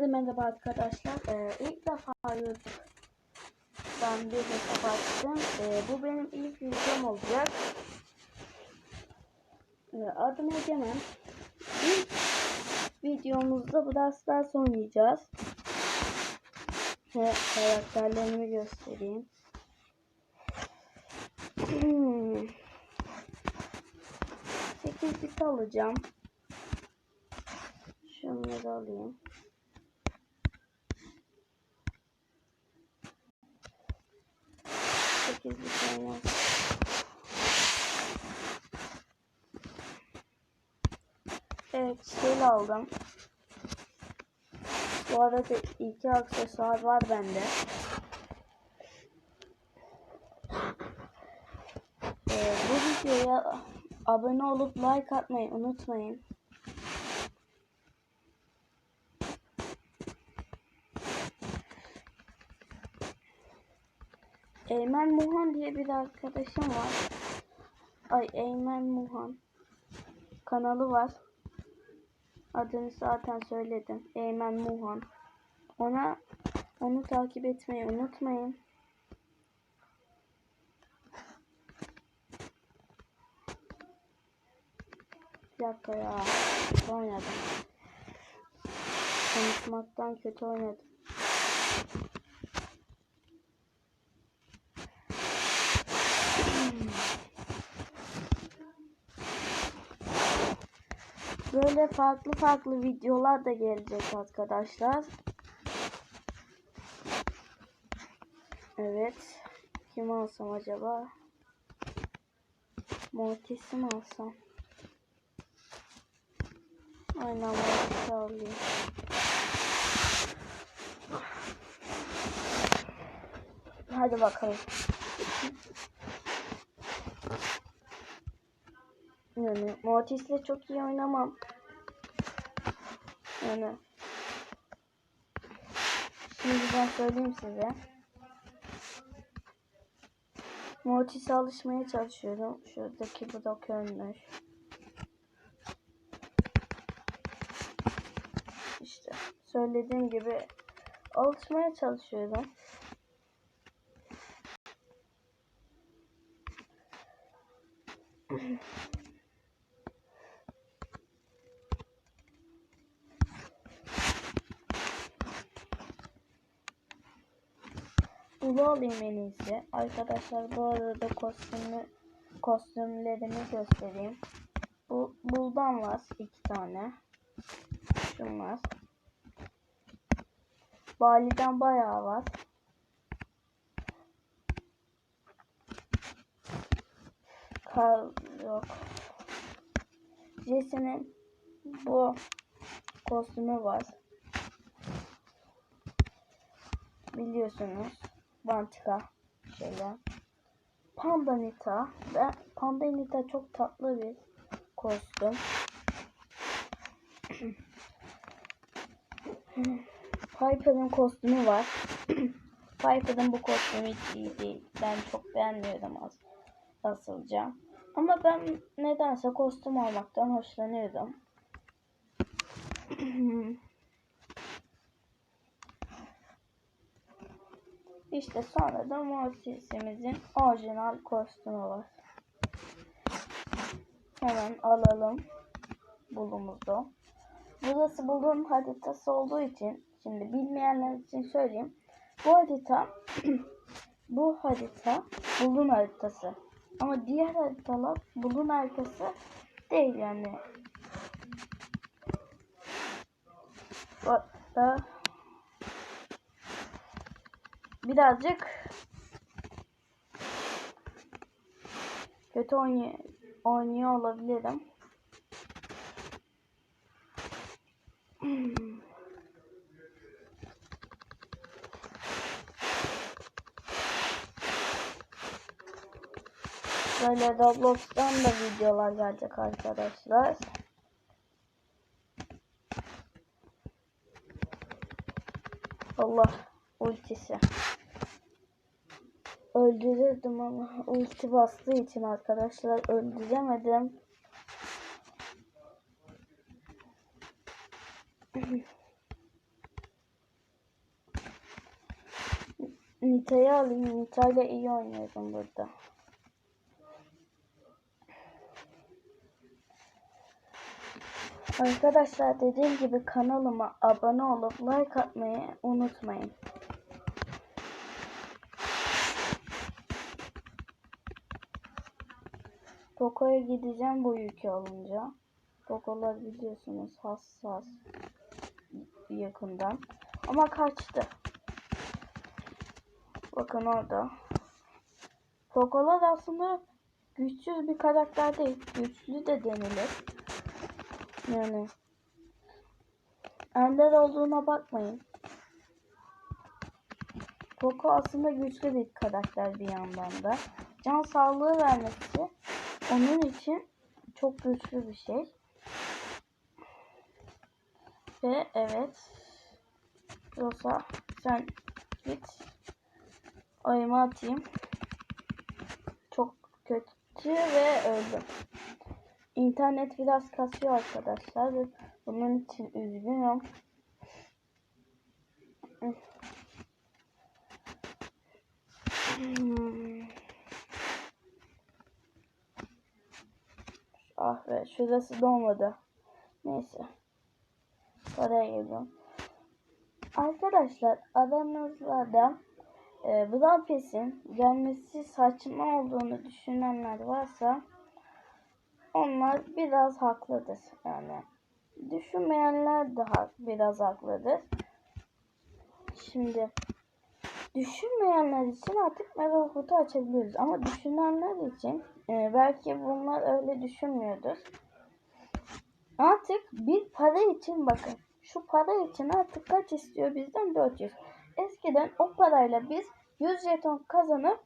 Hepinize merhaba arkadaşlar. Ee, ilk defa YouTube'dan bir hesap açtım. Ee, bu benim ilk videom olacak. Ee, adım Egemen. İlk videomuzda Brawl Stars oynayacağız. Ve karakterlerimi göstereyim. Hmm. 8 bit alacağım. Şunları alayım. Evet şey aldım. Bu arada iki aksesuar var bende. Ee, bu videoya abone olup like atmayı unutmayın. Eymen Muhan diye bir arkadaşım var. Ay Eymen Muhan. Kanalı var. Adını zaten söyledim. Eymen Muhan. Ona onu takip etmeyi unutmayın. Bir dakika ya. Oynadım. Konuşmaktan kötü oynadım. Böyle farklı farklı videolar da gelecek arkadaşlar. Evet. Kim alsam acaba? Mortis'i mi alsam? Aynen Mortis'i alayım. Hadi bakalım. Yani Mortis'le çok iyi oynamam. Yani şimdi ben söyleyeyim size. Mortis'e alışmaya çalışıyorum. Şuradaki bu da körmüş. İşte söylediğim gibi alışmaya çalışıyorum. Bulu alayım en iyisi. Arkadaşlar bu arada kostümü kostümlerimi göstereyim. Bu buldan var iki tane. Şunlar. Bali'den bayağı var. Kar yok. Jesse'nin bu kostümü var. Biliyorsunuz. Bantika şöyle. Pandanita ve Pandanita çok tatlı bir kostüm. Piper'ın kostümü var. Piper'ın bu kostümü hiç iyi değil. Ben çok beğenmiyorum az asılca. Ama ben nedense kostüm almaktan hoşlanıyorum. İşte sonra da Mortis'imizin orijinal kostümü var. Hemen alalım bulumuzu. Burası bulun haritası olduğu için şimdi bilmeyenler için söyleyeyim. Bu harita bu harita bulun haritası. Ama diğer haritalar bulun haritası değil yani. Hatta birazcık kötü oynay oynuyor olabilirim. Böyle Roblox'tan da videolar gelecek arkadaşlar. Allah ultisi öldürürdüm ama ulti bastığı için arkadaşlar öldüremedim. Nita'yı alayım. Nita'yla iyi oynuyorum burada. Arkadaşlar dediğim gibi kanalıma abone olup like atmayı unutmayın. Poco'ya gideceğim bu yükü alınca. Poco'lar biliyorsunuz hassas yakından. Ama kaçtı. Bakın orada. Poco'lar aslında güçsüz bir karakter değil. Güçlü de denilir. Yani ender olduğuna bakmayın. Poco aslında güçlü bir karakter bir yandan da. Can sağlığı vermesi onun için çok güçlü bir şey. Ve evet. Rosa sen git. Oyumu atayım. Çok kötü ve öldüm. İnternet biraz kasıyor arkadaşlar. Bunun için üzgünüm. Hmm. Ah be şurası dolmadı. Neyse. Oraya geliyorum. Arkadaşlar aranızda da e, Pass'in gelmesi saçma olduğunu düşünenler varsa onlar biraz haklıdır. Yani düşünmeyenler daha biraz haklıdır. Şimdi düşünmeyenler için artık mega kutu açabiliriz. Ama düşünenler için e, belki bunlar öyle düşünmüyordur. Artık bir para için bakın. Şu para için artık kaç istiyor bizden? 400. Eskiden o parayla biz 100 jeton kazanıp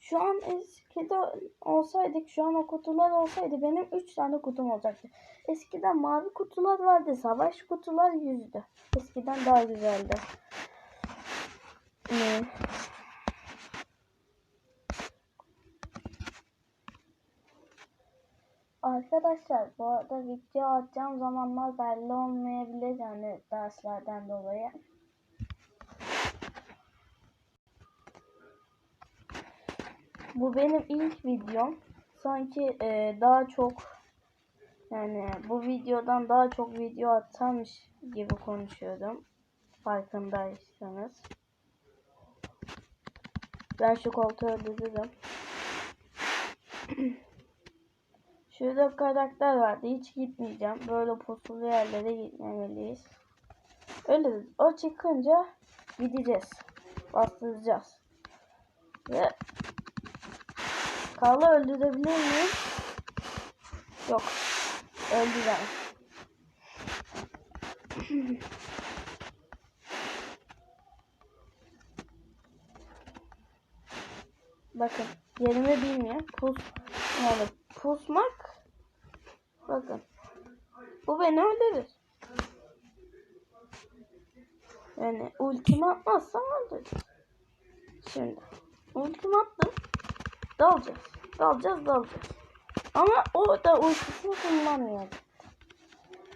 şu an eskide olsaydık, şu an o kutular olsaydı benim 3 tane kutum olacaktı. Eskiden mavi kutular vardı, savaş kutular yüzdü. Eskiden daha güzeldi. Hmm. Arkadaşlar bu arada video atacağım zamanlar belli olmayabilir yani derslerden dolayı. Bu benim ilk videom. Sanki e, daha çok yani bu videodan daha çok video atarmış gibi konuşuyordum. Farkındaysanız. Ben şu koltuğu öldürürüm. Şurada karakter vardı. Hiç gitmeyeceğim. Böyle pusulu yerlere gitmemeliyiz. Öyle o çıkınca gideceğiz. Bastıracağız. Ve Karlı öldürebilir miyim? Yok. Öldüremem. Bakın yerimi bilmiyor. Pus yani pusmak bakın bu beni öldürür. Yani ultimi atmazsam öldürür. Şimdi ultimi attım. Dalacağız. Dalacağız dalacağız. Ama o da ultisini kullanmıyor.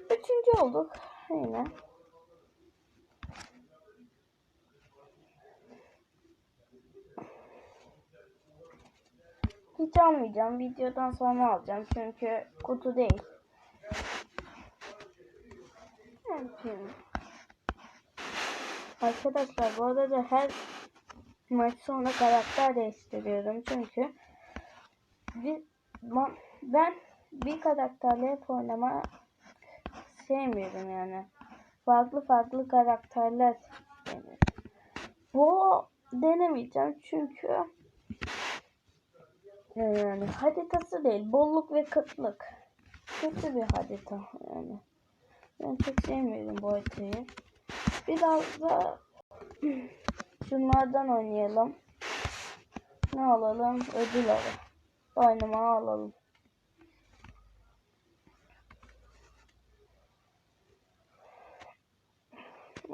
Üçüncü olduk. Yine. Hiç almayacağım. Videodan sonra alacağım. Çünkü kutu değil. Arkadaşlar bu arada her maç sonra karakter değiştiriyorum. Çünkü ben bir karakterle hep oynama sevmiyorum yani. Farklı farklı karakterler yani. Bu denemeyeceğim çünkü yani haritası değil bolluk ve kıtlık. Kötü bir harita yani. Ben çok sevmiyorum bu haritayı. Biraz da şunlardan oynayalım. Ne alalım? Ödül alalım. Oynama alalım.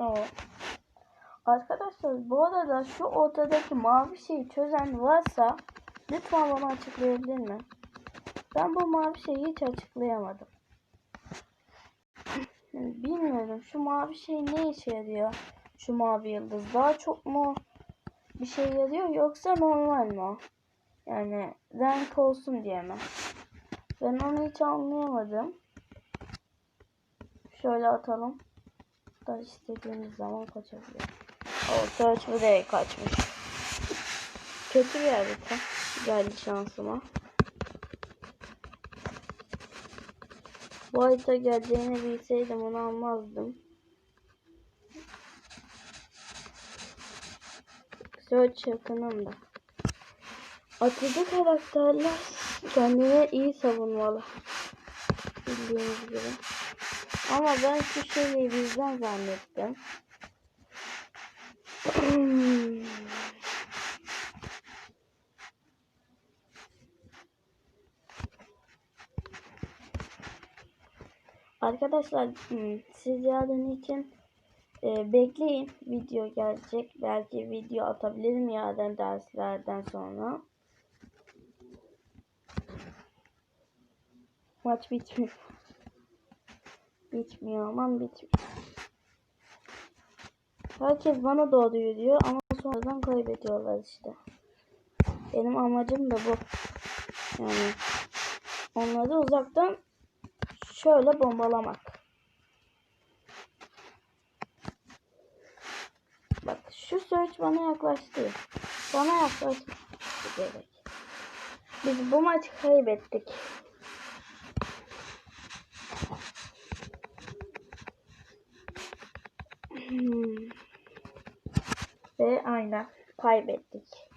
Evet. Arkadaşlar bu arada şu ortadaki mavi şeyi çözen varsa lütfen bana açıklayabilir mi? Ben bu mavi şeyi hiç açıklayamadım. Bilmiyorum şu mavi şey ne işe yarıyor? Şu mavi yıldız daha çok mu bir şey yazıyor yoksa normal mi? Yani renk olsun diye mi? Ben onu hiç anlayamadım. Şöyle atalım. Da istediğimiz zaman kaçabiliyor. O search buraya kaçmış. Kötü bir harita. Geldi şansıma. Bu harita geleceğini bilseydim onu almazdım. Search yakınımda. Atıcı karakterler kendine iyi savunmalı. Bildiğiniz gibi. Ama ben şu şeyi bizden zannettim. Arkadaşlar hmm, siz yarın için e, bekleyin. Video gelecek. Belki video atabilirim yarın derslerden sonra. Maç bitmiyor. Bitmiyor aman bitmiyor. Herkes bana doğru yürüyor ama sonradan kaybediyorlar işte. Benim amacım da bu. Yani onları uzaktan şöyle bombalamak. Bak şu search bana yaklaştı. Bana yaklaştı gerek. Biz bu maçı kaybettik. Hmm. Ve aynen kaybettik.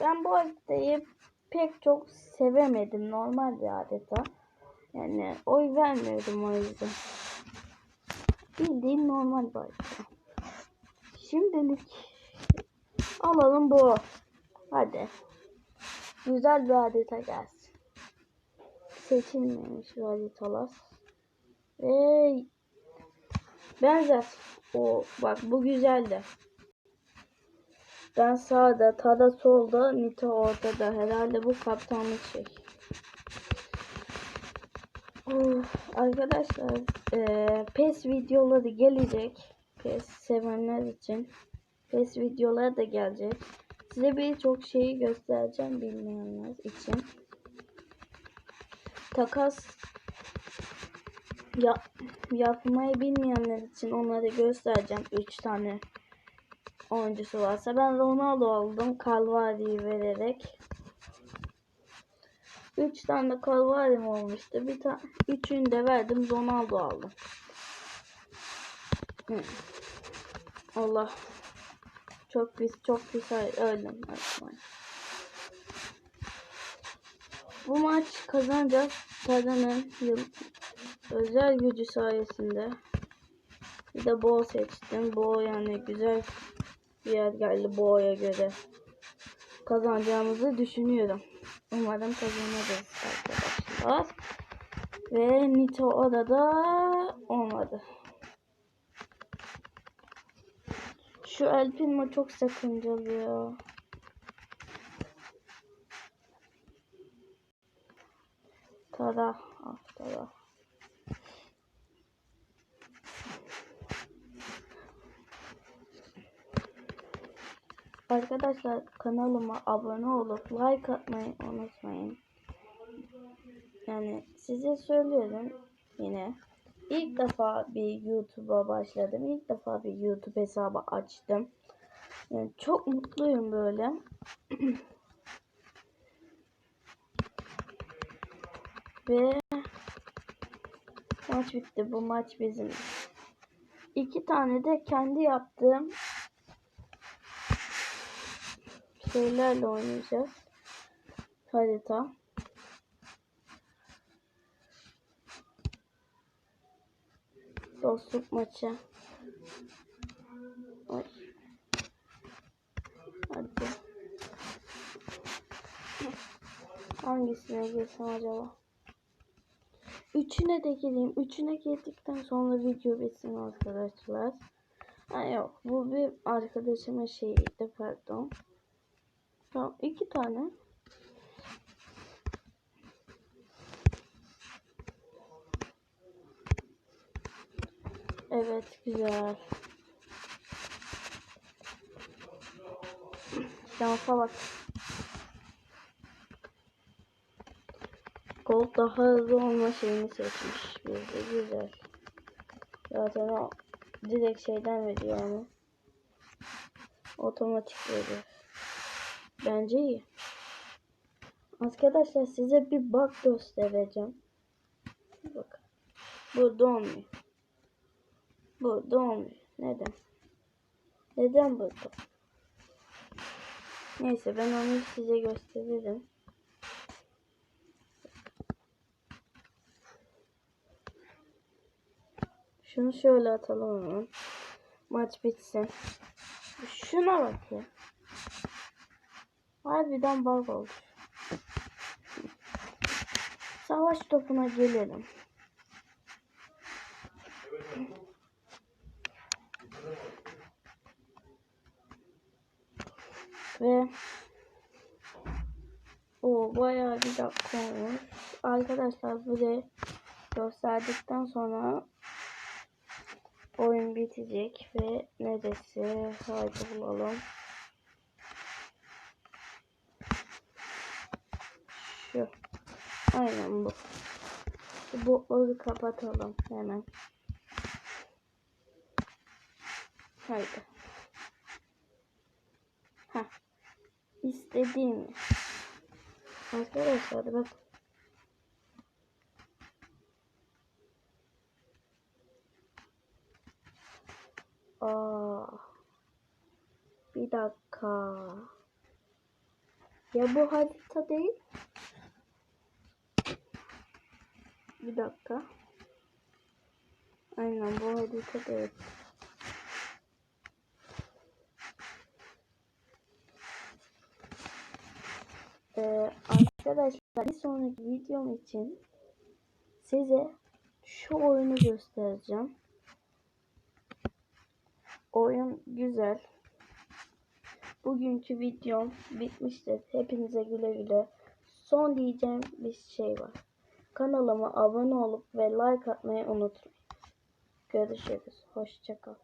Ben bu haritayı pek çok sevemedim. Normal bir adeta. Yani oy vermiyordum o yüzden. Bildiğin normal bir harita. Şimdilik alalım bu. Hadi. Güzel bir harita gelsin. Seçilmemiş bir haritalar. Ve benzer. O bak bu güzeldi. Ben sağda, Tada solda, Nita ortada. Herhalde bu kaptanlık şey. Of, arkadaşlar e, PES videoları gelecek. PES sevenler için. PES videoları da gelecek. Size birçok şeyi göstereceğim bilmeyenler için. Takas ya, yapmayı bilmeyenler için onları göstereceğim. 3 tane oyuncusu varsa. Ben Ronaldo aldım. Calvari'yi vererek. 3 tane de Calvari'm olmuştu. Bir tane üçünü de verdim. Ronaldo aldım. Hı. Allah. Çok pis, çok pis öldüm. Bu maç kazanacağız. Tada'nın yıl özel gücü sayesinde. Bir de Bo seçtim. Bo yani güzel bir yer geldi Bo'ya göre. Kazanacağımızı düşünüyorum. Umarım kazanacağız arkadaşlar. Ve Nito odada olmadı. Şu El Primo çok sakıncalı ya. Tara. Ah tara. Arkadaşlar kanalıma abone olup like atmayı unutmayın. Yani size söylüyorum yine. İlk defa bir YouTube'a başladım. İlk defa bir YouTube hesabı açtım. Yani çok mutluyum böyle. Ve maç bitti. Bu maç bizim. İki tane de kendi yaptığım şeylerle oynayacağız. Harita. Dostluk maçı. Oy. Hadi. Hangisine girsem acaba? Üçüne de gireyim. Üçüne girdikten sonra video bitsin arkadaşlar. Ha yok. Bu bir arkadaşıma şeydi pardon. Tamam iki tane. Evet güzel. Şansa bak. Gold daha hızlı olma şeyini seçmiş. De güzel. Zaten o direkt şeyden veriyor onu. Otomatik veriyor. Bence iyi. Arkadaşlar size bir bug göstereceğim. Bak. Burada olmuyor. Burada olmuyor. Neden? Neden burada? Neyse ben onu size gösteririm. Şunu şöyle atalım. Maç bitsin. Şuna bak. Harbiden bug oldu. Savaş topuna gelelim. Ve o bayağı bir dakika olmuş. Arkadaşlar burayı gösterdikten sonra oyun bitecek ve neresi? Haydi bulalım. Şu. Aynen bu. Bu botları kapatalım hemen. Haydi. Heh. İstediğim. Arkadaşlar bak. Aa. Bir dakika. Ya bu harita değil. Bir dakika. Aynen bu harita değil. Ee, arkadaşlar bir sonraki videom için size şu oyunu göstereceğim. Oyun güzel. Bugünkü videom bitmiştir. Hepinize güle güle. Son diyeceğim bir şey var. Kanalıma abone olup ve like atmayı unutmayın. Görüşürüz. Hoşçakal.